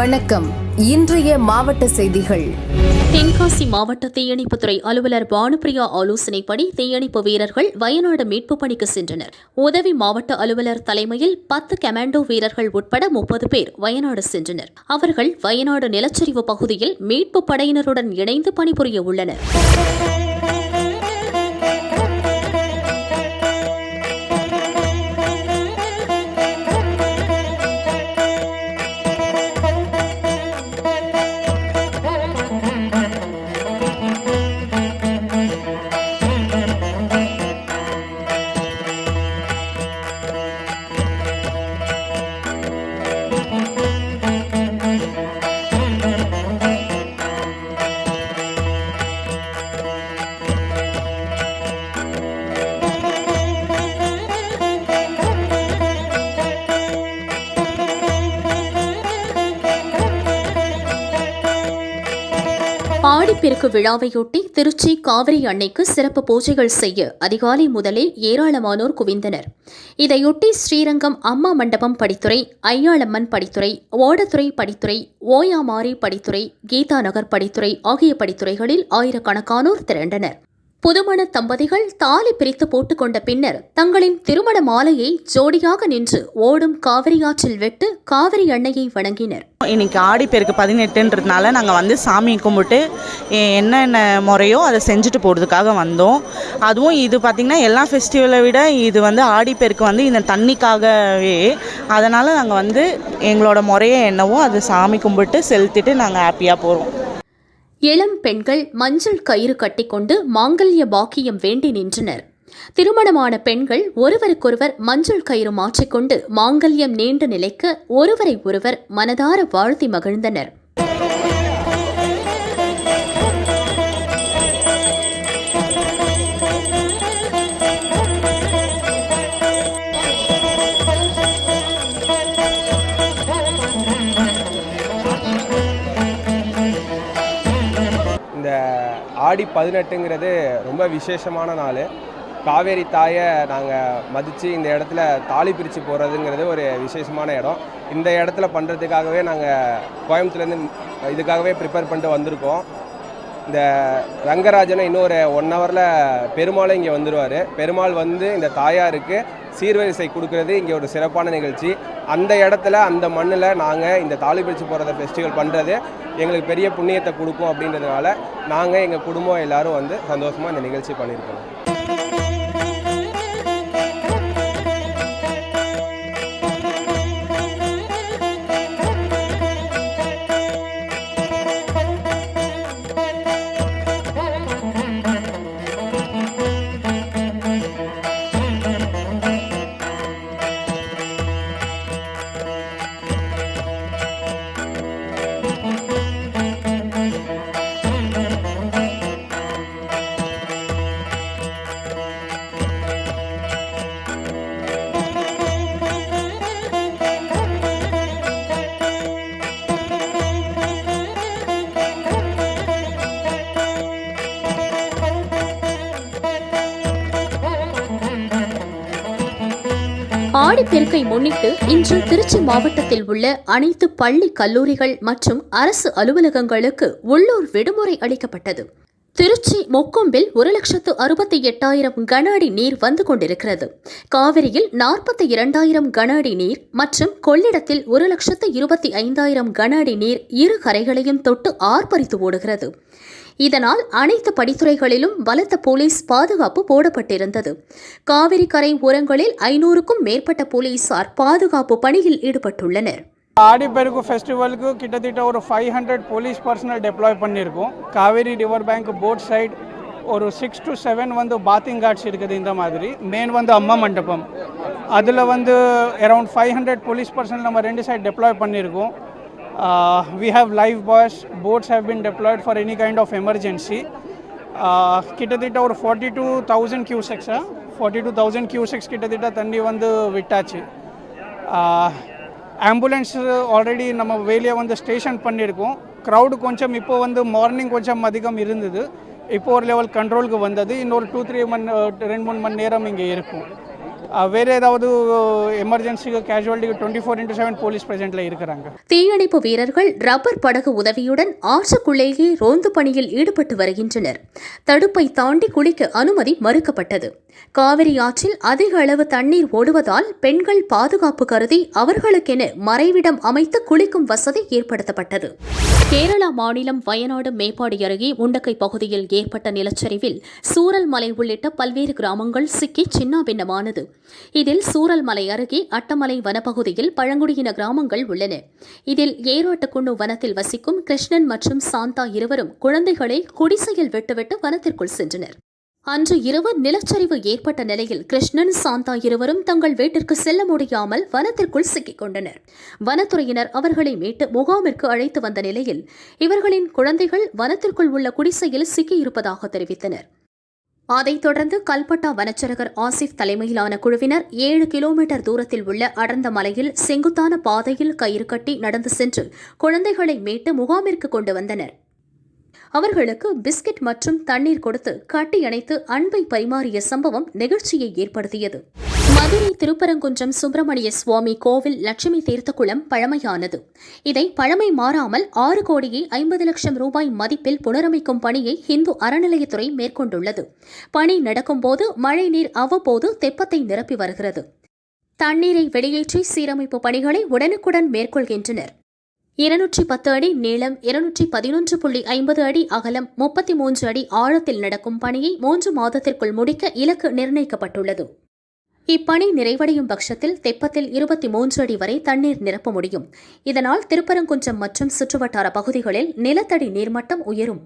வணக்கம். இன்றைய மாவட்ட செய்திகள். தென்காசி மாவட்ட தீயணைப்புத்துறை அலுவலர் பானுப்பிரியா ஆலோசனைப்படி தீயணைப்பு வீரர்கள் வயநாடு மீட்புப் பணிக்கு சென்றனர். உதவி மாவட்ட அலுவலர் தலைமையில் பத்து கமாண்டோ வீரர்கள் உட்பட முப்பது பேர் வயநாடு சென்றனர். அவர்கள் வயநாடு நிலச்சரிவு பகுதியில் மீட்புப் படையினருடன் இணைந்து பணிபுரிய உள்ளனர். ஆடிப்பெருக்கு விழாவையொட்டி திருச்சி காவிரி அன்னைக்கு சிறப்பு பூஜைகள் செய்ய அதிகாலை முதலே ஏராளமானோர் குவிந்தனர். இதையொட்டி ஸ்ரீரங்கம் அம்மா மண்டபம் படித்துறை ஐயாளம்மன் படித்துறை ஓடத்துறை படித்துறை ஓயாமாரி படித்துறை கீதா நகர் படித்துறை ஆகிய படித்துறைகளில் ஆயிரக்கணக்கானோர் திரண்டனர். புதுமண தம்பதிகள் தாலி பிரித்து போட்டுக்கொண்ட பின்னர் தங்களின் திருமண மாலையை ஜோடியாக நின்று ஓடும் காவிரி ஆற்றில் வெட்டு காவிரி அன்னையை வணங்கினர். இன்னைக்கு ஆடிப்பேருக்கு பதினெட்டுன்றதுனால நாங்கள் வந்து சாமி கும்பிட்டு என்னென்ன முறையோ அதை செஞ்சுட்டு போகிறதுக்காக வந்தோம். அதுவும் இது பார்த்திங்கன்னா எல்லா ஃபெஸ்டிவலை விட இது வந்து ஆடிப்பேருக்கு வந்து இந்த தண்ணிக்காகவே. அதனால் நாங்கள் வந்து எங்களோட முறையை என்னவோ அதை சாமி கும்பிட்டு செலுத்திட்டு நாங்கள் ஹாப்பியாக போகிறோம் இளம் பெண்கள் மஞ்சள் கயிறு கட்டிக்கொண்டு மாங்கல்ய பாக்கியம் வேண்டி நின்றனர். திருமணமான பெண்கள் ஒருவருக்கொருவர் மஞ்சள் கயிறு மாற்றிக்கொண்டு மாங்கல்யம் நீண்டு நிலைக்க ஒருவரை ஒருவர் மனதார வாழ்த்தி மகிழ்ந்தனர். ஆடி பதினெட்டுங்கிறது ரொம்ப விசேஷமான நாள். காவேரி தாயை நாங்கள் மதித்து இந்த இடத்துல தாலி பிரித்து போகிறதுங்கிறது ஒரு விசேஷமான இடம். இந்த இடத்துல பண்ணுறதுக்காகவே நாங்கள் கோயம்புத்தூர்லேருந்து இதுக்காகவே ப்ரிப்பேர் பண்ணிட்டு வந்திருக்கோம். இந்த ரங்கராஜனை இன்னொரு ஒன் ஹவரில் பெருமாளும் இங்கே வந்துடுவார் பெருமாள் வந்து இந்த தாயாருக்கு சீர்வரிசை கொடுக்கறது இங்கே ஒரு சிறப்பான நிகழ்ச்சி. அந்த இடத்துல அந்த மண்ணில் நாங்கள் இந்த தாலி பிரித்து போகிறத ஃபெஸ்டிவல் பண்ணுறது எங்களுக்கு பெரிய புண்ணியத்தை கொடுக்கும் அப்படின்றதுனால நாங்கள் எங்கள் குடும்பம் எல்லாரும் வந்து சந்தோஷமாக இந்த நிகழ்ச்சி பண்ணியிருக்கோம் ஆடிப்பெருக்கை முன்னிட்டு இன்று திருச்சி மாவட்டத்தில் உள்ள அனைத்து பள்ளி கல்லூரிகள் மற்றும் அரசு அலுவலகங்களுக்கு உள்ளூர் விடுமுறை அளிக்கப்பட்டது. திருச்சி மொக்கொம்பில் ஒரு லட்சத்து அறுபத்தி எட்டாயிரம் கன அடி நீர் வந்து கொண்டிருக்கிறது. காவிரியில் நாற்பத்தி இரண்டாயிரம் கன அடி நீர் மற்றும் கொள்ளிடத்தில் ஒரு லட்சத்து இருபத்தி ஐந்தாயிரம் கன அடி நீர் இரு கரைகளையும் தொட்டு ஆர்ப்பரித்து ஓடுகிறது. இதனால் அனைத்து படித்துறைகளிலும் பலத்த போலீஸ் பாதுகாப்பு போடப்பட்டிருந்தது. காவிரி கரை ஓரங்களில் ஐநூறுக்கும் மேற்பட்ட போலீசார் பாதுகாப்பு பணியில் ஈடுபட்டுள்ளனர். ஆடிப்பெருக்கு ஃபெஸ்டிவலுக்கு கிட்டத்தட்ட ஒரு five hundred police personnel deploy பண்ணியிருக்கோம் Kaveri river bank boat side ஒரு சிக்ஸ் டு செவன் வந்து பாத்திங் கார்ட்ஸ் இருக்குது இந்த மாதிரி. மெயின் வந்து அம்மா மண்டபம். அதில் வந்து around five hundred police personnel நம்ம ரெண்டு சைடு டெப்ளாய் பண்ணியிருக்கோம் Uh, we have live buoys Boats have been deployed for any kind of emergency. Uh, கிட்டத்தட்ட ஒரு ஃபார்ட்டி டூ தௌசண்ட் கியூசெக்ஸா ஃபார்ட்டி டூ தௌசண்ட் கியூசெக்ஸ் கிட்டத்தட்ட தண்ணி வந்து விட்டாச்சு. Uh, ஆம்புலன்ஸ் ஆல்ரெடி நம்ம வெளியே வந்து ஸ்டேஷன் பண்ணியிருக்கோம். க்ரௌடு கொஞ்சம் இப்போ வந்து மார்னிங் கொஞ்சம் அதிகம் இருந்தது. இப்போ ஒரு லெவல் கண்ட்ரோலுக்கு வந்தது. இன்னொரு டூ த்ரீ மணி ரெண்டு மூணு மணி நேரம் இங்கே இருக்கும். வேறு ஏதாவது எமர்ஜென்சிக்கு கேஷுவாலிட்டிக்கு twenty four into seven police பிரசென்ட்ல இருக்கிறாங்க. தீயணைப்பு வீரர்கள் ரப்பர் படகு உதவியுடன் ஆற்றுக்குள்ளேயே ரோந்து பணியில் ஈடுபட்டு வருகின்றனர். தடுப்பை தாண்டி குளிக்க அனுமதி மறுக்கப்பட்டது. காவிரி ஆற்றில் அதிக அளவு தண்ணீர் ஓடுவதால் பெண்கள் பாதுகாப்பு கருதி அவர்களுக்கென மறைவிடம் அமைத்து குளிக்கும் வசதி ஏற்படுத்தப்பட்டது. கேரளா மாநிலம் வயநாடு மேப்பாடி அருகே உண்டக்கை பகுதியில் ஏற்பட்ட நிலச்சரிவில் சூரல்மலை உள்ளிட்ட பல்வேறு கிராமங்கள் சிக்கி சின்னாபின்னமானது. இதில் சூரல்மலை அருகே அட்டமலை வனப்பகுதியில் பழங்குடியின கிராமங்கள் உள்ளன. இதில் ஏரோட்டுக்குண்ணு வனத்தில் வசிக்கும் கிருஷ்ணன் மற்றும் சாந்தா இருவரும் குழந்தைகளை குடிசையில் விட்டுவிட்டு வனத்திற்குள் சென்றனர். அன்று இரவு நிலச்சரிவு ஏற்பட்ட நிலையில் கிருஷ்ணன் சாந்தா இருவரும் தங்கள் வீட்டிற்கு செல்ல முடியாமல் வனத்திற்குள் சிக்கிக் கொண்டனர். வனத்துறையினர் அவர்களை மீட்டு முகாமிற்கு அழைத்து வந்த நிலையில் இவர்களின் குழந்தைகள் வனத்திற்குள் உள்ள குடிசையில் சிக்கியிருப்பதாக தெரிவித்தனர். அதைத் தொடர்ந்து கல்பட்டா வனச்சரகர் ஆசிப் தலைமையிலான குழுவினர் ஏழு கிலோமீட்டர் தூரத்தில் உள்ள அடர்ந்த மலையில் செங்குத்தான பாதையில் கயிறு கட்டி நடந்து சென்று குழந்தைகளை மீட்டு முகாமிற்கு கொண்டு வந்தனர். அவர்களுக்கு பிஸ்கட் மற்றும் தண்ணீர் கொடுத்து கட்டி அணைத்து அன்பை பரிமாறிய சம்பவம் நெகிழ்ச்சியை ஏற்படுத்தியது. மதுரை திருப்பரங்குன்றம் சுப்பிரமணிய சுவாமி கோவில் லட்சுமி தீர்த்தக்குளம் பழமையானது. இதை பழமை மாறாமல் ஆறு கோடியே ஐம்பது லட்சம் ரூபாய் மதிப்பில் புனரமைக்கும் பணியை இந்து அறநிலையத்துறை மேற்கொண்டுள்ளது. பணி நடக்கும்போது மழைநீர் அவ்வப்போது தெப்பத்தை நிரப்பி வருகிறது. தண்ணீரை வெளியேற்றி சீரமைப்பு பணிகளை உடனுக்குடன் மேற்கொள்கின்றனர். இருநூற்றி பத்து அடி நீளம் இருநூற்றி பதினொன்று புள்ளி ஐம்பது அடி அகலம் முப்பத்தி மூன்று அடி ஆழத்தில் நடக்கும் பணியை மூன்று மாதத்திற்குள் முடிக்க இலக்கு நிர்ணயிக்கப்பட்டுள்ளது. இப்பணி நிறைவடையும் பட்சத்தில் தெப்பத்தில் இருபத்தி மூன்று அடி வரை தண்ணீர் நிரப்ப முடியும். இதனால் திருப்பரங்குன்றம் மற்றும் சுற்றுவட்டார பகுதிகளில் நிலத்தடி நீர்மட்டம் உயரும்.